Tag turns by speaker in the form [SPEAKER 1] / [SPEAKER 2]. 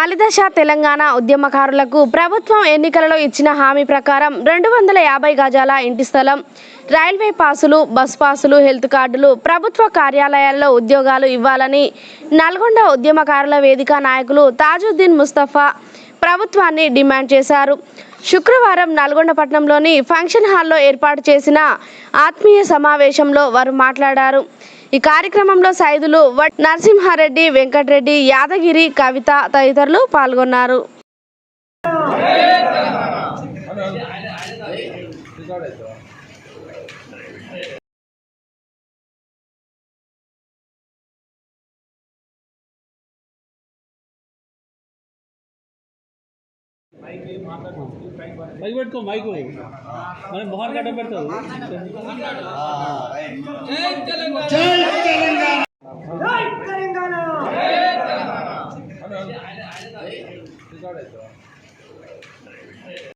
[SPEAKER 1] మలిదశ తెలంగాణ ఉద్యమకారులకు ప్రభుత్వం ఎన్నికలలో ఇచ్చిన హామీ ప్రకారం రెండు వందల యాభై గజాల ఇంటి స్థలం రైల్వే పాసులు బస్ పాసులు హెల్త్ కార్డులు ప్రభుత్వ కార్యాలయాల్లో ఉద్యోగాలు ఇవ్వాలని నల్గొండ ఉద్యమకారుల వేదిక నాయకులు తాజుద్దీన్ ముస్తఫా ప్రభుత్వాన్ని డిమాండ్ చేశారు. శుక్రవారం నల్గొండ పట్టణంలోని ఫంక్షన్ హాల్లో ఏర్పాటు చేసిన ఆత్మీయ సమావేశంలో వారు మాట్లాడారు. ఈ కార్యక్రమంలో సైదులు వట్ నరసింహారెడ్డి వెంకటరెడ్డి యాదగిరి కవిత తదితరులు పాల్గొన్నారు.
[SPEAKER 2] మైక్ పెట్టుకో మైక్. మనం మొహన్ గడ్డ పెడతావు 哎，这啥来着？